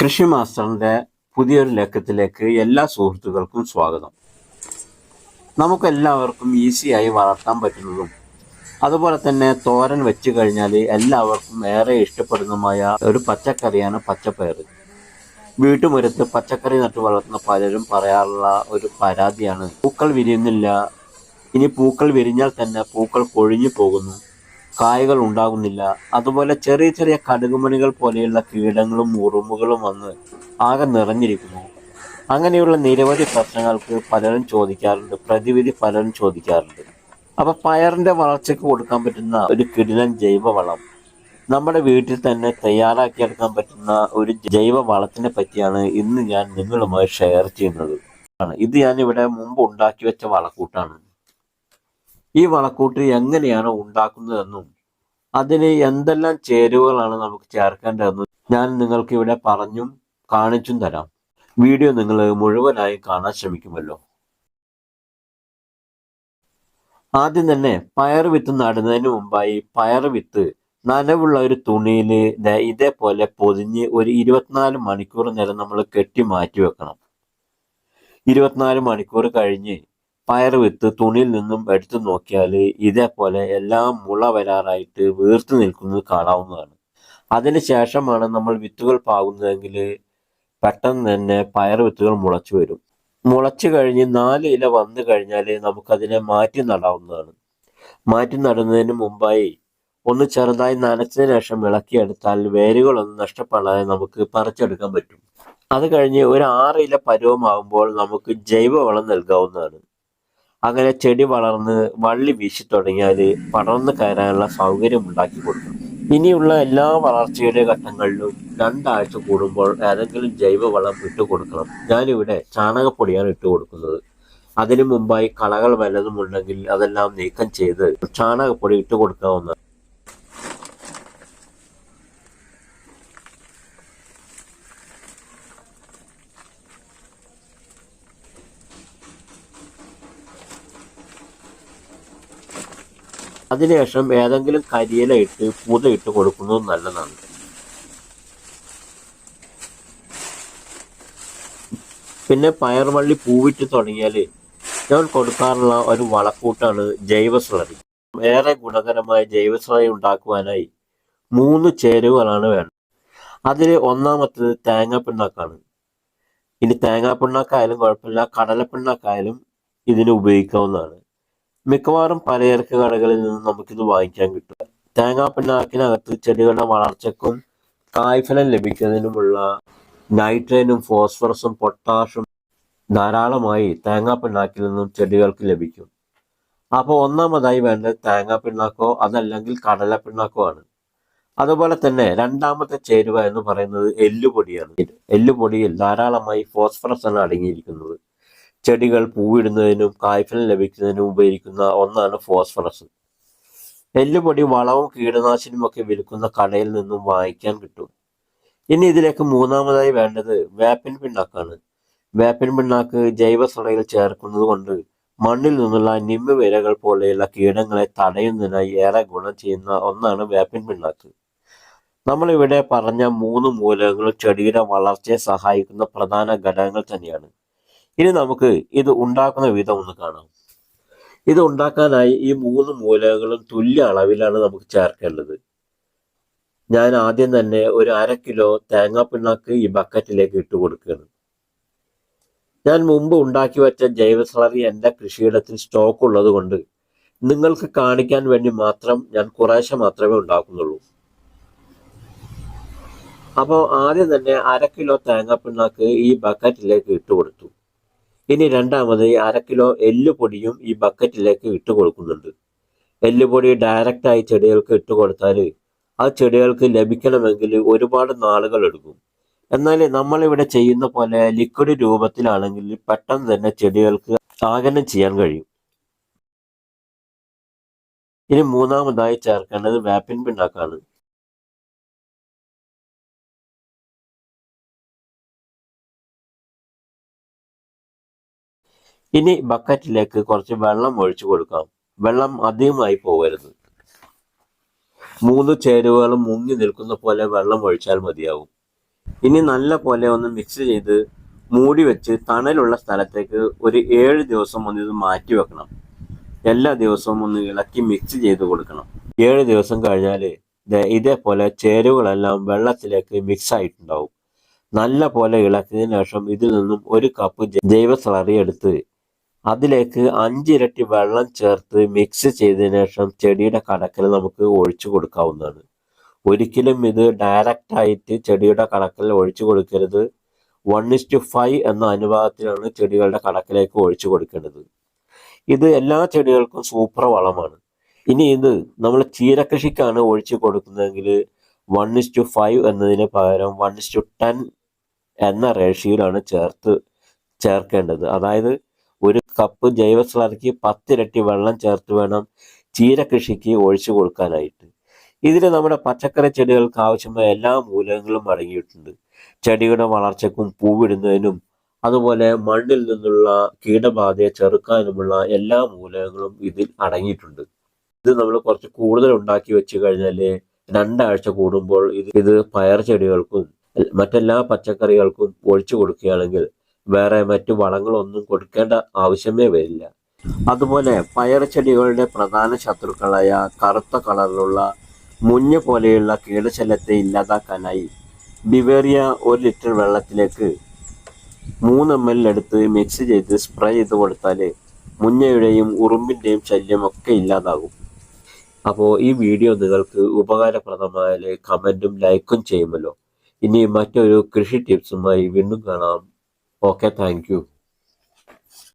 കൃഷി മാസ്റ്ററിന്റെ പുതിയൊരു ലക്കത്തിലേക്ക് എല്ലാ സുഹൃത്തുക്കൾക്കും സ്വാഗതം. നമുക്കെല്ലാവർക്കും ഈസിയായി വളർത്താൻ പറ്റുന്നതും അതുപോലെ തന്നെ തോരൻ വെച്ച് കഴിഞ്ഞാൽ എല്ലാവർക്കും ഏറെ ഇഷ്ടപ്പെടുന്നതുമായ ഒരു പച്ചക്കറിയാണ് പച്ചപ്പയർ വീട്ടുമുറ്റത്ത് പച്ചക്കറി നട്ടു വളർത്തുന്ന പലരും പറയാറുള്ള ഒരു പരാതിയാണ് പൂക്കൾ വിരിയുന്നില്ല. ഇനി പൂക്കൾ വിരിഞ്ഞാൽ തന്നെ പൂക്കൾ കൊഴിഞ്ഞു പോകുന്നു. കായകൾ ഉണ്ടാകുന്നില്ല. അതുപോലെ ചെറിയ ചെറിയ കടുകുമണികൾ പോലെയുള്ള കീടങ്ങളും ഉറുമ്പുകളും വന്ന് ആകെ നിറഞ്ഞിരിക്കുന്നു. അങ്ങനെയുള്ള നിരവധി പ്രശ്നങ്ങൾക്ക് പലരും ചോദിക്കാറുണ്ട് പ്രതിവിധി പലരും ചോദിക്കാറുണ്ട്. അപ്പൊ പയറിന്റെ വളർച്ചയ്ക്ക് കൊടുക്കാൻ പറ്റുന്ന ഒരു കിടിലൻ ജൈവവളം നമ്മുടെ വീട്ടിൽ തന്നെ തയ്യാറാക്കിയെടുക്കാൻ പറ്റുന്ന ഒരു ജൈവ വളത്തിനെ പറ്റിയാണ് ഇന്ന് ഞാൻ നിങ്ങളുമായി ഷെയർ ചെയ്യുന്നത്. ഇത് ഞാൻ ഇവിടെ മുമ്പ് ഉണ്ടാക്കി വെച്ച വളക്കൂട്ടാണ്. ഈ വളക്കൂട്ട് എങ്ങനെയാണ് ഉണ്ടാക്കുന്നതെന്നും അതിന് എന്തെല്ലാം ചേരുവകളാണ് നമുക്ക് ചേർക്കേണ്ടതെന്നും ഞാൻ നിങ്ങൾക്ക് ഇവിടെ പറഞ്ഞും കാണിച്ചും തരാം. വീഡിയോ നിങ്ങൾ മുഴുവനായി കാണാൻ ശ്രമിക്കുമല്ലോ. ആദ്യം തന്നെ പയർ വിത്ത് നടുന്നതിന് മുമ്പായി പയർ വിത്ത് നനവുള്ള ഒരു തുണിയിൽ ഇതേപോലെ പൊതിഞ്ഞ് ഒരു ഇരുപത്തിനാല് മണിക്കൂർ നേരം നമ്മൾ കെട്ടി മാറ്റി വെക്കണം. ഇരുപത്തിനാല് മണിക്കൂർ കഴിഞ്ഞ് പയർ വിത്ത് തുണിയിൽ നിന്നും എടുത്തു നോക്കിയാൽ ഇതേപോലെ എല്ലാം മുള വരാറായിട്ട് വീർത്ത് നിൽക്കുന്നത് കാണാവുന്നതാണ്. അതിന് ശേഷമാണ് നമ്മൾ വിത്തുകൾ പാകുന്നതെങ്കിൽ പെട്ടെന്ന് തന്നെ പയർ വിത്തുകൾ മുളച്ചു വരും. മുളച്ചു കഴിഞ്ഞ് നാല് ഇല വന്നു കഴിഞ്ഞാൽ നമുക്കതിനെ മാറ്റി നടാവുന്നതാണ്. മാറ്റി നടുന്നതിന് മുമ്പായി ഒന്ന് ചെറുതായി നനച്ചതിന് ശേഷം ഇളക്കിയെടുത്താൽ വേരുകളൊന്നും നഷ്ടപ്പെടാതെ നമുക്ക് പറിച്ചെടുക്കാൻ പറ്റും. അത് കഴിഞ്ഞ് ഒരു ആറ് ഇല പരുവമാകുമ്പോൾ നമുക്ക് ജൈവവളം നൽകാവുന്നതാണ്. അങ്ങനെ ചെടി വളർന്ന് വള്ളി വീശി തുടങ്ങിയാൽ പടർന്നു കയറാനുള്ള സൗകര്യം ഉണ്ടാക്കി കൊടുക്കും. ഇനിയുള്ള എല്ലാ വളർച്ചയുടെ ഘട്ടങ്ങളിലും രണ്ടാഴ്ച കൂടുമ്പോൾ ഏതെങ്കിലും ജൈവവളം ഇട്ട് കൊടുക്കണം. ഞാനിവിടെ ചാണകപ്പൊടിയാണ് ഇട്ട് കൊടുക്കുന്നത്. അതിനു മുമ്പായി കളകൾ വല്ലതും ഉണ്ടെങ്കിൽ അതെല്ലാം നീക്കം ചെയ്ത് ചാണകപ്പൊടി ഇട്ട് കൊടുക്കാവുന്ന അതിനുശേഷം ഏതെങ്കിലും കരിയില ഇട്ട് പൂത ഇട്ട് കൊടുക്കുന്നത് നല്ലതാണ്. പിന്നെ പയർവള്ളി പൂവിട്ട് തുടങ്ങിയാൽ ഞാൻ കൊടുക്കാറുള്ള ഒരു വളക്കൂട്ടാണ് ജൈവസ്ലറി ഏറെ ഗുണകരമായ ജൈവസ്ലറി ഉണ്ടാക്കുവാനായി മൂന്ന് ചേരുവകളാണ് വേണ്ടത്. അതിൽ ഒന്നാമത്തത് തേങ്ങാപ്പിണ്ണാക്കാണ്. ഇനി തേങ്ങാപ്പിണ്ണാക്കായാലും കുഴപ്പമില്ല. കടലപ്പിണ്ണാക്കായാലും ഇതിന് ഉപയോഗിക്കാവുന്നതാണ്. മിക്കവാറും പലചരക്ക് കടകളിൽ നിന്ന് നമുക്കിത് വാങ്ങിക്കാൻ കിട്ടും. തേങ്ങാപ്പിണ്ണാക്കിനകത്ത് ചെടികളുടെ വളർച്ചക്കും കായ്ഫലം ലഭിക്കുന്നതിനുമുള്ള നൈട്രേനും ഫോസ്ഫറസും പൊട്ടാഷും ധാരാളമായി തേങ്ങാപ്പിണ്ണാക്കിൽ നിന്നും ചെടികൾക്ക് ലഭിക്കും. അപ്പോൾ ഒന്നാമതായി വേണ്ടത് തേങ്ങാപ്പിണ്ണാക്കോ അതല്ലെങ്കിൽ കടലപ്പിണ്ണാക്കോ ആണ്. അതുപോലെ തന്നെ രണ്ടാമത്തെ ചേരുവ എന്ന് പറയുന്നത് എല്ലുപൊടിയാണ്. എല്ലുപൊടിയിൽ ധാരാളമായി ഫോസ്ഫറസ് ആണ് അടങ്ങിയിരിക്കുന്നത്. ചെടികൾ പൂവിടുന്നതിനും കായ്ഫലം ലഭിക്കുന്നതിനും ഉപയോഗിക്കുന്ന ഒന്നാണ് ഫോസ്ഫറസ്. എല്ലുപൊടി വളവും കീടനാശിനിയും ഒക്കെ വിൽക്കുന്ന കടയിൽ നിന്നും വാങ്ങിക്കാൻ കിട്ടും. ഇനി ഇതിലേക്ക് മൂന്നാമതായി വേണ്ടത് വേപ്പിൻ പിണ്ണാക്കാണ്. വേപ്പിൻ പിണ്ണാക്ക് ജൈവ സുളയിൽ ചേർക്കുന്നത് കൊണ്ട് മണ്ണിൽ നിന്നുള്ള നിമ്മ വിരകൾ പോലെയുള്ള കീടങ്ങളെ തടയുന്നതിനായി ഏറെ ഗുണം ചെയ്യുന്ന ഒന്നാണ് വേപ്പിൻ പിണ്ണാക്ക്. നമ്മളിവിടെ പറഞ്ഞ മൂന്ന് മൂലകങ്ങളും ചെടിയുടെ വളർച്ചയെ സഹായിക്കുന്ന പ്രധാന ഘടകങ്ങൾ തന്നെയാണ്. ഇനി നമുക്ക് ഇത് ഉണ്ടാക്കുന്ന വിധം ഒന്ന് കാണാം. ഇത് ഉണ്ടാക്കാനായി ഈ മൂന്ന് മൂലകങ്ങളും തുല്യ അളവിലാണ് നമുക്ക് ചേർക്കേണ്ടത്. ഞാൻ ആദ്യം തന്നെ ഒരു അര കിലോ തേങ്ങാപ്പിണ്ണാക്ക് ഈ ബക്കറ്റിലേക്ക് ഇട്ട് കൊടുക്കുകയാണ്. ഞാൻ മുമ്പ് ഉണ്ടാക്കി വെച്ച ജൈവസളറി എന്റെ കൃഷിയിടത്തിൽ സ്റ്റോക്ക് ഉള്ളത് കൊണ്ട് നിങ്ങൾക്ക് കാണിക്കാൻ വേണ്ടി മാത്രം ഞാൻ കുറേശ്ശെ മാത്രമേ ഉണ്ടാക്കുന്നുള്ളൂ. അപ്പോൾ ആദ്യം തന്നെ അര കിലോ തേങ്ങാപ്പിണ്ണാക്ക് ഈ ബക്കറ്റിലേക്ക് ഇട്ട് കൊടുത്തു. ഇനി രണ്ടാമത് അര കിലോ എല്ലുപൊടിയും ഈ ബക്കറ്റിലേക്ക് ഇട്ട് കൊടുക്കുന്നുണ്ട്. എല്ലുപൊടി ഡയറക്റ്റായി ചെടികൾക്ക് ഇട്ട് കൊടുത്താൽ ആ ചെടികൾക്ക് ലഭിക്കണമെങ്കിൽ ഒരുപാട് നാളുകൾ എടുക്കും. എന്നാൽ നമ്മളിവിടെ ചെയ്യുന്ന പോലെ ലിക്വിഡ് രൂപത്തിലാണെങ്കിൽ പെട്ടെന്ന് തന്നെ ചെടികൾക്ക് ആഗനം ചെയ്യാൻ കഴിയും. ഇനി മൂന്നാമതായി ചേർക്കേണ്ടത് വേപ്പിൻ പിണ്ണാക്കാണ്. ഇനി ബക്കറ്റിലേക്ക് കുറച്ച് വെള്ളം ഒഴിച്ചു കൊടുക്കാം. വെള്ളം അധികമായി പോകരുത്. മൂന്ന് ചേരുവകളും മുങ്ങി നിൽക്കുന്ന പോലെ വെള്ളം ഒഴിച്ചാൽ മതിയാവും. ഇനി നല്ല പോലെ ഒന്ന് മിക്സ് ചെയ്ത് മൂടി വെച്ച് തണലുള്ള സ്ഥലത്തേക്ക് ഒരു ഏഴ് ദിവസം ഒന്ന് ഇത് മാറ്റി വെക്കണം. എല്ലാ ദിവസവും ഒന്ന് ഇളക്കി മിക്സ് ചെയ്ത് കൊടുക്കണം. ഏഴ് ദിവസം കഴിഞ്ഞാൽ ഇതേപോലെ ചേരുവകളെല്ലാം വെള്ളത്തിലേക്ക് മിക്സ് ആയിട്ടുണ്ടാവും. നല്ല പോലെ ഇളക്കിയതിനു ശേഷം ഇതിൽ നിന്നും ഒരു കപ്പ് ജൈവ സ്ലറി എടുത്ത് അതിലേക്ക് അഞ്ചിരട്ടി വെള്ളം ചേർത്ത് മിക്സ് ചെയ്തതിനു ശേഷം ചെടിയുടെ കണക്കിൽ നമുക്ക് ഒഴിച്ചു കൊടുക്കാവുന്നതാണ്. ഒരിക്കലും ഇത് ഡയറക്റ്റ് ആയിട്ട് ചെടിയുടെ കണക്കിൽ ഒഴിച്ചു കൊടുക്കരുത്. വൺ ഇസ്റ്റു ഫൈവ് എന്ന അനുപാതത്തിലാണ് ചെടികളുടെ കണക്കിലേക്ക് ഒഴിച്ചു കൊടുക്കേണ്ടത്. ഇത് എല്ലാ ചെടികൾക്കും സൂപ്പർ വളമാണ്. ഇനി ഇത് നമ്മൾ ചീരകൃഷിക്കാണ് ഒഴിച്ചു കൊടുക്കുന്നതെങ്കിൽ വൺ ഇസ്റ്റു ഫൈവ് എന്നതിന് പകരം വൺ ഇസ്റ്റു ടെൻ എന്ന റേഷ്യോയിലാണ് ചേർത്ത് ചേർക്കേണ്ടത്. അതായത് ഒരു കപ്പ് ജൈവ സ്ലറിക്ക് പത്തിരട്ടി വെള്ളം ചേർത്ത് വേണം ചീര കൃഷിക്ക് ഒഴിച്ചു കൊടുക്കാനായിട്ട്. ഇതിൽ നമ്മുടെ പച്ചക്കറി ചെടികൾക്ക് ആവശ്യമായ എല്ലാ മൂലകങ്ങളും അടങ്ങിയിട്ടുണ്ട്. ചെടിയുടെ വളർച്ചയ്ക്കും പൂവിടുന്നതിനും അതുപോലെ മണ്ണിൽ നിന്നുള്ള കീടബാധയെ ചെറുക്കാനുമുള്ള എല്ലാ മൂലകങ്ങളും ഇതിൽ അടങ്ങിയിട്ടുണ്ട്. ഇത് നമ്മൾ കുറച്ച് കൂടുതൽ ഉണ്ടാക്കി വെച്ച് കഴിഞ്ഞാൽ രണ്ടാഴ്ച കൂടുമ്പോൾ ഇത് ഇത് പയർ ചെടികൾക്കും മറ്റെല്ലാ പച്ചക്കറികൾക്കും ഒഴിച്ചു കൊടുക്കുകയാണെങ്കിൽ വേറെ മറ്റു വളങ്ങളൊന്നും കൊടുക്കേണ്ട ആവശ്യമേ വരില്ല. അതുപോലെ പയർ ചെടികളുടെ പ്രധാന ശത്രുക്കളായ കറുത്ത കളറിലുള്ള മുഞ്ഞ പോലെയുള്ള കീടശല്യത്തെ ഇല്ലാതാക്കാനായി ബിവേറിയ ഒരു ലിറ്റർ വെള്ളത്തിലേക്ക് മൂന്ന് എം എൽ എടുത്ത് മിക്സ് ചെയ്ത് സ്പ്രേ ചെയ്ത് കൊടുത്താൽ മുഞ്ഞയുടെയും ഉറുമ്പിന്റെയും ശല്യം ഒക്കെ ഇല്ലാതാകും. അപ്പോൾ ഈ വീഡിയോ നിങ്ങൾക്ക് ഉപകാരപ്രദമായാൽ കമന്റും ലൈക്കും ചെയ്യുമല്ലോ. ഇനി മറ്റൊരു കൃഷി ടിപ്സുമായി വീണ്ടും കാണാം. Okay, thank you.